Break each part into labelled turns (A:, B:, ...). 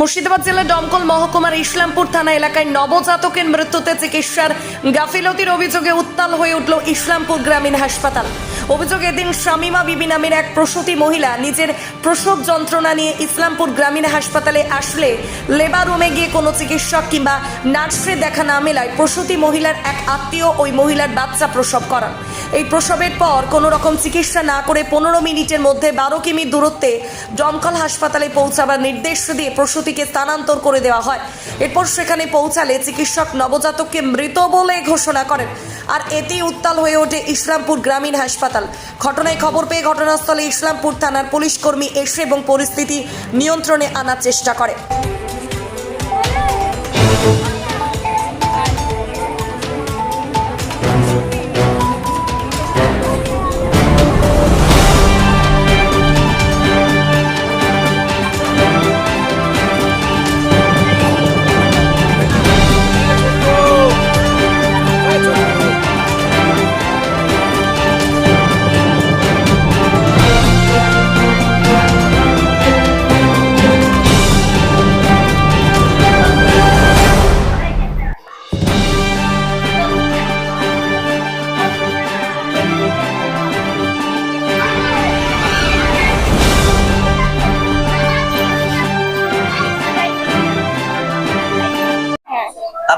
A: মুর্শিদাবাদ জেলার দমকল মহকুমার ইসলামপুর থানা এলাকায় নবজাতকের মৃত্যুতে চিকিৎসার গাফিলতির অভিযোগে উত্তাল হয়ে উঠল ইসলামপুর গ্রামীণ হাসপাতাল। অভিযোগ, এদিন শামিমা বিবি নামের এক প্রসূতি মহিলা নিজের প্রসব যন্ত্রণা নিয়ে ইসলামপুর গ্রামীণ হাসপাতালে আসলে লেবার রুমে গিয়ে কোনো চিকিৎসক কিংবা নার্সের দেখা না মেলায় প্রসূতি মহিলার এক আত্মীয় ওই মহিলার বাচ্চা প্রসব করান। এই প্রসবের পর কোনো রকম চিকিৎসা না করে পনেরো মিনিটের মধ্যে বারো কিমি দূরত্বে দমকল হাসপাতালে পৌঁছাবার নির্দেশ দিয়ে প্রসূতিকে স্থানান্তর করে দেওয়া হয়। এরপর সেখানে পৌঁছালে চিকিৎসক নবজাতককে মৃত বলে ঘোষণা করেন। আর এতেই উত্তাল হয়ে ওঠে ইসলামপুর গ্রামীণ হাসপাতাল। ঘটনায় খবর পেয়ে ঘটনাস্থলে ইসলামপুর থানার পুলিশ কর্মী এসে এবং পরিস্থিতি নিয়ন্ত্রণে আনার চেষ্টা করে।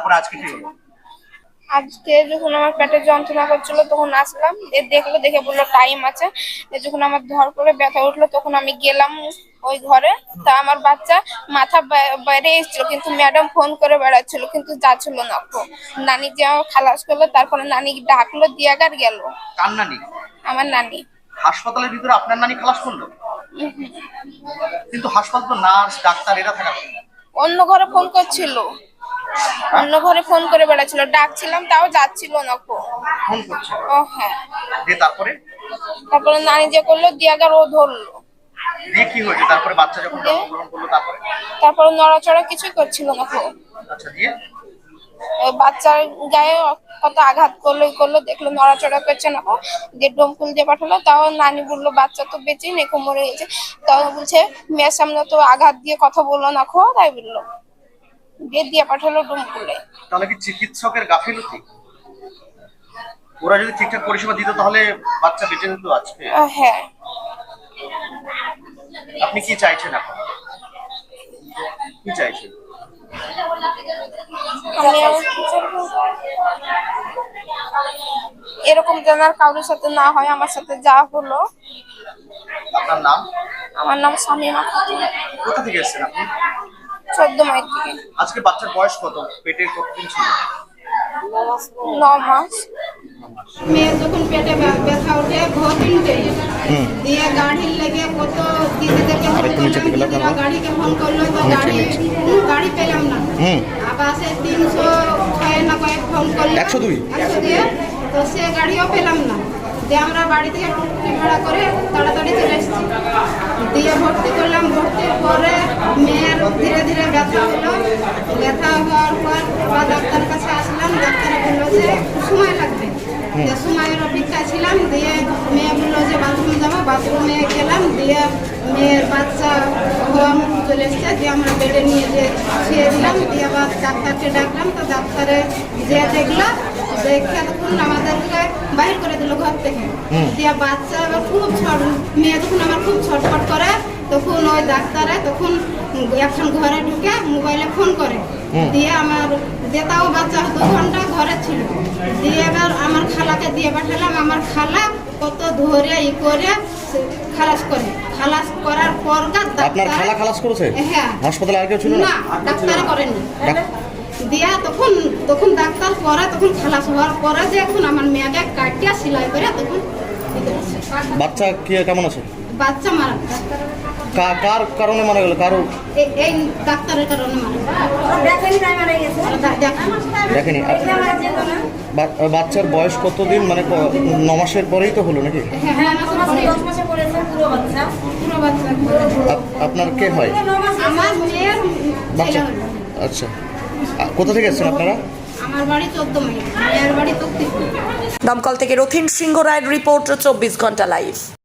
B: তারপরে আজকে কি হলো
C: আজকে যখন আমার পেটে যন্ত্রণা করছিল তখন আসলাম। এ দেখল দেখে বলল টাইম আছে। যখন আমার ধর করে ব্যথা উঠল তখন আমি গেলাম ওই ঘরে। তা আমার বাচ্চা মাথা বাইরে এসেছিল কিন্তু ম্যাডাম ফোন করে বেড়াচ্ছিল কিন্তু যাচ্ছিল না নানি যে আমার খালাস করল তারপরে নানি ডাকলো দিয়াগার গেল।
B: কার নানি?
C: আমার নানি।
B: হাসপাতালের ভিতরে আপনার নানি খালাস করল? কিন্তু হাসপাতাল তো নার্স ডাক্তার এরা থাকা
C: অন্য ঘরে ফোন করছিল। অন্য ঘরে ফোন করে বেড়াচ্ছিল। ডাকছিলাম তাও যাচ্ছিল না
B: ফোন করছে?
C: ও হ্যাঁ।
B: দিয়ে তারপরে?
C: তারপরে নানি যে করল দিয়াগার ও ধরলো।
B: দিয়ে কি হয়েছে? তারপরে বাচ্চা যখন জন্মগ্রহণ করল তারপরে?
C: তারপরে নড়াচড়া কিছুই করছিল না কো।
B: আচ্ছা দিয়ে?
C: বাচ্চার গায়ে কত আঘাত করল করল দেখল নড়াচড়া করছে না দিয়ে ডোমকুল দিয়ে পাঠালো তাও নানি বলল বাচ্চা তো বেঁচেই নেই মরে গেছে। তাও বলছে মেয়ের সামনে তো আঘাত দিয়ে কথা বলল না খো তাই বলল। দিয়ে দিয়ে পাঠালো ডোমকুলে
B: তাহলে কি চিকিৎসকের গাফিলতি? ওরা যদি ঠিকঠাক পরিষেবা দিত তাহলে বাচ্চা বেঁচে যেত আজকে?
C: হ্যাঁ।
B: আপনি কি চাইছেন এখন? কি চাইছেন?
C: এরকম যেন আর কারোর সাথে না হয় আমার সাথে যা হলো।
B: আপনার নাম?
C: আমার নাম খাতুন।
B: কোথা থেকে এসেছেন আপনি?
C: চোদ্দ মাইল থেকে।
B: আজকে বাচ্চার বয়স কত? পেটে কতদিন ছিল?
C: ন মাস।
D: মেয়ের যখন পেটে ব্যথা ওঠে ভোর তিনটে দিয়ে গাড়ির লেগে কত দিদিদেরকে গাড়িকে ফোন করল তো গাড়ি কোনো গাড়ি পেলাম না। আবার সে তিনশো ছয় না কয়েক ফোন করল।
E: একশো দুই?
D: একশো দিয়ে তো সে গাড়িও পেলাম না। দিয়ে আমরা বাড়ি থেকে টুকটি ভাড়া করে তাড়াতাড়ি চলে এসেছি। দিয়ে ভর্তি করলাম ভর্তির পরে মেয়ের ধীরে ধীরে ব্যথা হলো ব্যথা হওয়ার পর আবার ডাক্তারের কাছে আসলাম ডাক্তার বলল যে একটু সময় লাগবে যে সময়ের অপেক্ষা ছিলাম দিয়ে মেয়ে বলল যে বাথরুমে গেলাম দিয়ে মেয়ের বাচ্চা হওয়া চলে এসছে দিয়ে আমরা বেডে নিয়ে যে শুয়ে দিলাম দিয়ে আবার ডাক্তারকে ডাকলাম তো ডাক্তারে যে দেখলাম দেখে তখন আমাদেরকে বাইর করে দিল ঘর থেকে। দিয়ে বাচ্চা এবার খুব ছট মেয়ে তখন আমার খুব ছটফট করে তখন ওই ডাক্তারে তখন এখন ঘরে ঢুকে মোবাইলে ফোন করে। দিয়ে আমার দেতাও বাচ্চা দু ঘণ্টা ঘরে ছিল। দিয়ে এবার আমার খালাকে দিয়ে পাঠালাম আমার খালা কত ধরে ই করে খালাস করে। খালাস করার পর
E: আপনার খালা খালাস করেছে?
D: হ্যাঁ।
E: হাসপাতালে আর কেউ ছিল না?
D: ডাক্তার করেনি। দিয়া তখন তখন ডাক্তার পরে তখন খালাস হওয়ার পরে যে এখন আমার মেয়েকে কাটিয়া সেলাই করে তখন
E: বাচ্চা কি কেমন আছে?
D: বাচ্চা মারা
E: কার কারণে মারা গেল? কারও
D: এই- ডাক্তারের কারণে মারা
E: দেখেনি বা- বাচ্চার বয়স কতদিন? মানে ন মাসের পরেই তো হলো নাকি?
D: হ্যাঁ, হ্যাঁ, পুরো। বাচ্চা।
E: আপ- আপনার কে হয়? বাচ্চা। আচ্ছা। কোথা থেকে এসেছেন আপনারা?
A: দমকল থেকে রথিন সিংহ রায়ের রিপোর্ট চব্বিশ ঘণ্টা লাইভ